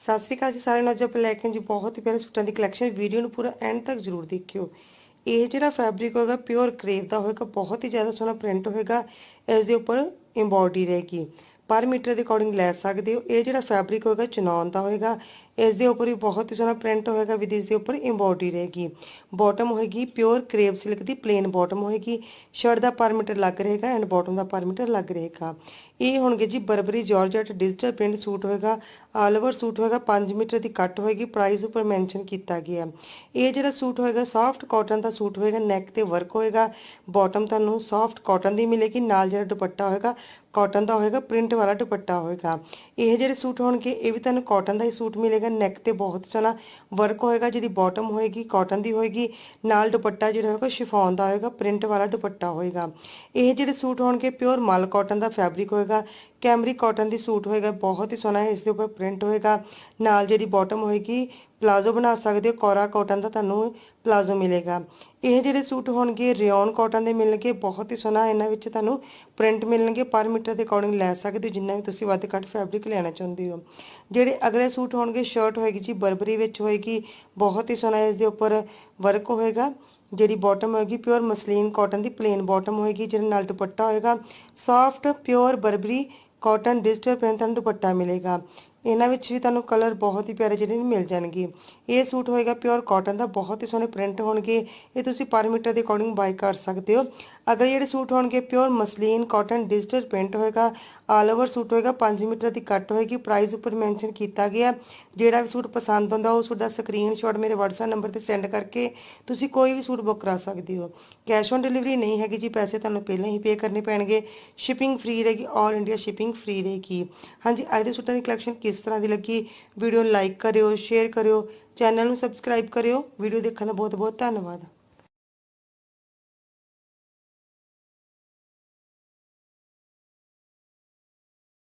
ਸਤਿ ਸ਼੍ਰੀ ਅਕਾਲ ਜੀ ਸਾਰਿਆਂ ਨੂੰ। ਅੱਜ ਆਪਾਂ ਲੈ ਕੇ ਜੀ ਬਹੁਤ ਹੀ ਪਿਆਰੇ ਸੂਟਾਂ ਦੀ ਕਲੈਕਸ਼ਨ ਵੀਡੀਓ ਨੂੰ ਪੂਰਾ ਐਂਡ ਤੱਕ ਜ਼ਰੂਰ ਦੇਖਿਓ। ਇਹ ਜਿਹੜਾ ਫੈਬਰਿਕ ਹੋਏਗਾ ਪਿਓਰ ਕਰੇਪ ਦਾ ਹੋਏਗਾ, ਬਹੁਤ ਹੀ ਜ਼ਿਆਦਾ ਸੋਹਣਾ ਪ੍ਰਿੰਟ ਹੋਏਗਾ। ਇਸ ਦੇ ਉੱਪਰ ਐਮਬੋਡੀ ਰਹੇਗੀ। ਪਰ ਮੀਟਰ ਦੇ ਅਕੋਰਡਿੰਗ ਲੈ ਸਕਦੇ ਹੋ। ਇਹ ਜਿਹੜਾ ਫੈਬਰਿਕ ਹੋਏਗਾ ਚਨੌਨ ਦਾ ਹੋਏਗਾ। ਇਸ ਦੇ ਉੱਪਰ ਵੀ ਬਹੁਤ ਹੀ ਸੋਹਣਾ ਪ੍ਰਿੰਟ ਹੋਏਗਾ ਵਿਦ ਇਸ ਦੇ ਉੱਪਰ ਐਮਬੋਡੀ ਰਹੇਗੀ। ਬਾਟਮ ਹੋਏਗੀ ਪਿਓਰ ਕਰੇਪ ਸਿਲਕ ਦੀ ਪਲੇਨ ਬਾਟਮ ਹੋਏਗੀ। ਸ਼ਰਟ ਦਾ ਪਰਮੀਟਰ ਲੱਗ ਰਹੇਗਾ ਐਂਡ ਬਾਟਮ ਦਾ ਪਰਮੀਟਰ ਲੱਗ ਰਹੇਗਾ। ਇਹ ਹੋਣਗੇ ਜੀ burberry georgette digital print suit ਹੋਏਗਾ। ਆਲ ਓਵਰ ਸੂਟ ਹੋਏਗਾ 5 ਮੀਟਰ ਦੀ ਕੱਟ ਹੋਏਗੀ ਪ੍ਰਾਈਸ ਉੱਪਰ ਮੈਂਸ਼ਨ ਕੀਤਾ ਗਿਆ। ਇਹ ਜਿਹੜਾ ਸੂਟ ਹੋਏਗਾ ਸੌਫਟ ਕਾਟਨ ਦਾ ਸੂਟ ਹੋਏਗਾ ਨੈਕ ਤੇ ਵਰਕ ਹੋਏਗਾ। ਬਾਟਮ ਤੁਹਾਨੂੰ ਸੌਫਟ ਕਾਟਨ ਦੀ ਮਿਲੇਗੀ, ਨਾਲ ਜਿਹੜਾ ਦੁਪੱਟਾ ਹੋਏਗਾ ਕਾਟਨ ਦਾ ਹੋਏਗਾ ਪ੍ਰਿੰਟ ਵਾਲਾ ਦੁਪੱਟਾ ਹੋਏਗਾ। ਇਹ ਜਿਹੜੇ ਸੂਟ ਹੋਣਗੇ, ਇਹ ਵੀ ਤੁਹਾਨੂੰ ਕਾਟਨ ਦਾ ਹੀ ਸੂਟ ਮਿਲੇਗਾ। ਨੈਕ ਤੇ ਬਹੁਤ ਸੋਹਣਾ ਵਰਕ ਹੋਏਗਾ, ਜਿਹਦੀ ਬਾਟਮ ਹੋਏਗੀ ਕਾਟਨ ਦੀ ਹੋਏਗੀ, ਨਾਲ ਦੁਪੱਟਾ ਜਿਹੜਾ ਹੋਏਗਾ ਸ਼ਿਫੋਨ ਦਾ ਹੋਏਗਾ ਪ੍ਰਿੰਟ ਵਾਲਾ ਦੁਪੱਟਾ ਹੋਏਗਾ। ਇਹ ਜਿਹੜੇ ਸੂਟ ਹੋਣਗੇ ਪਿਓਰ ਮਲ ਕਾਟਨ ਦਾ ਫੈਬਰਿਕ ਹੋਏਗਾ ਕੈਮਰੀ ਕਾਟਨ ਦੀ ਸੂਟ ਹੋਏਗਾ, ਬਹੁਤ ਹੀ ਸੋਹਣਾ ਹੈ, ਇਸ ਦੇ ਉੱਪਰ ਪ੍ਰਿੰਟ ਹੋਏਗਾ। ਨਾਲ ਜਿਹੜੀ ਬਾਟਮ ਹੋਏਗੀ ਪਲਾਜ਼ੋ ਬਣਾ ਸਕਦੇ ਹੋ, ਕੋਰਾ ਕਾਟਨ ਦਾ ਤੁਹਾਨੂੰ ਪਲਾਜ਼ੋ ਮਿਲੇਗਾ। ਇਹ ਜਿਹੜੇ ਸੂਟ ਹੋਣਗੇ ਰਿਓਨ ਕਾਟਨ ਦੇ ਮਿਲਣਗੇ, ਬਹੁਤ ਹੀ ਸੋਹਣਾ, ਇਹਨਾਂ ਵਿੱਚ ਤੁਹਾਨੂੰ ਪ੍ਰਿੰਟ ਮਿਲਣਗੇ, ਪਰ ਮੀਟਰ ਦੇ ਅਕੋਰਡਿੰਗ ਲੈ ਸਕਦੇ ਹੋ, ਜਿੰਨਾ ਵੀ ਤੁਸੀਂ ਵੱਧ ਘੱਟ ਫੈਬਰਿਕ ਲੈਣਾ ਚਾਹੁੰਦੇ ਹੋ। ਜਿਹੜੇ ਅਗਲੇ ਸੂਟ ਹੋਣਗੇ ਸ਼ਰਟ ਹੋਏਗੀ ਜੀ, ਬਰਬਰੀ ਵਿੱਚ ਹੋਏਗੀ, ਬਹੁਤ ਹੀ ਸੋਹਣਾ ਇਸ ਦੇ ਉੱਪਰ ਵਰਕ ਹੋਏਗਾ। ਜਿਹੜੀ ਬਾਟਮ ਹੋਏਗੀ ਪਿਓਰ ਮਸਲੀਨ ਕਾਟਨ ਦੀ ਪਲੇਨ ਬਾਟਮ ਹੋਏਗੀ, ਜਿਹਦੇ ਨਾਲ ਦੁਪੱਟਾ ਹੋਏਗਾ। Soft pure burberry cotton digital print ਤੁਹਾਨੂੰ ਦੁਪੱਟਾ ਮਿਲੇਗਾ। ਇਹਨਾਂ ਵਿੱਚ ਵੀ ਤੁਹਾਨੂੰ ਕਲਰ ਬਹੁਤ ਹੀ ਪਿਆਰੇ ਜਿਹੜੇ ਮਿਲ ਜਾਣਗੇ। ਇਹ ਸੂਟ ਹੋਏਗਾ ਪਿਓਰ ਕਾਟਨ ਦਾ, ਬਹੁਤ ਹੀ ਸੋਹਣੇ ਪ੍ਰਿੰਟ ਹੋਣਗੇ। ਇਹ ਤੁਸੀਂ ਪਰ ਮੀਟਰ ਦੇ ਅਕੋਰਡਿੰਗ ਬਾਈ ਕਰ ਸਕਦੇ ਹੋ। ਅਗਰ ਜਿਹੜੇ ਸੂਟ ਹੋਣਗੇ pure muslin cotton digital print ਹੋਏਗਾ ਆਲ ਓਵਰ ਸੂਟ ਹੋਏਗਾ 5 ਮੀਟਰ ਦੀ ਕੱਟ ਹੋਏਗੀ ਪ੍ਰਾਈਸ ਉੱਪਰ ਮੈਂਸ਼ਨ ਕੀਤਾ ਗਿਆ ਜਿਹੜਾ ਵੀ ਸੂਟ ਪਸੰਦ ਆਉਂਦਾ ਉਹ ਸੂਟ ਦਾ ਸਕਰੀਨਸ਼ਾਟ ਮੇਰੇ WhatsApp ਨੰਬਰ ਤੇ ਸੈਂਡ ਕਰਕੇ ਤੁਸੀਂ ਕੋਈ ਵੀ ਸੂਟ ਬੁੱਕ ਕਰਾ ਸਕਦੇ ਹੋ ਕੈਸ਼ ਔਨ ਡਿਲੀਵਰੀ ਨਹੀਂ ਹੈਗੀ ਜੀ ਪੈਸੇ ਤੁਹਾਨੂੰ ਪਹਿਲਾਂ ਹੀ ਪੇ ਕਰਨੇ ਪੈਣਗੇ। ਸ਼ਿਪਿੰਗ ਫ੍ਰੀ ਰਹੇਗੀ ਆਲ ਇੰਡੀਆ ਸ਼ਿਪਿੰਗ ਫ੍ਰੀ ਰਹੇਗੀ। ਹਾਂਜੀ, ਅੱਜ ਦੇ ਸੂਟਾਂ ਦੀ ਕਲੈਕਸ਼ਨ ਕਿਸ ਤਰ੍ਹਾਂ ਦੀ ਲੱਗੀ? ਵੀਡੀਓ ਨੂੰ ਲਾਈਕ ਕਰਿਓ ਸ਼ੇਅਰ ਕਰਿਓ ਚੈਨਲ ਨੂੰ ਸਬਸਕ੍ਰਾਈਬ ਕਰਿਓ। ਵੀਡੀਓ ਦੇਖਣ ਦਾ ਬਹੁਤ ਬਹੁਤ ਧੰਨਵਾਦ।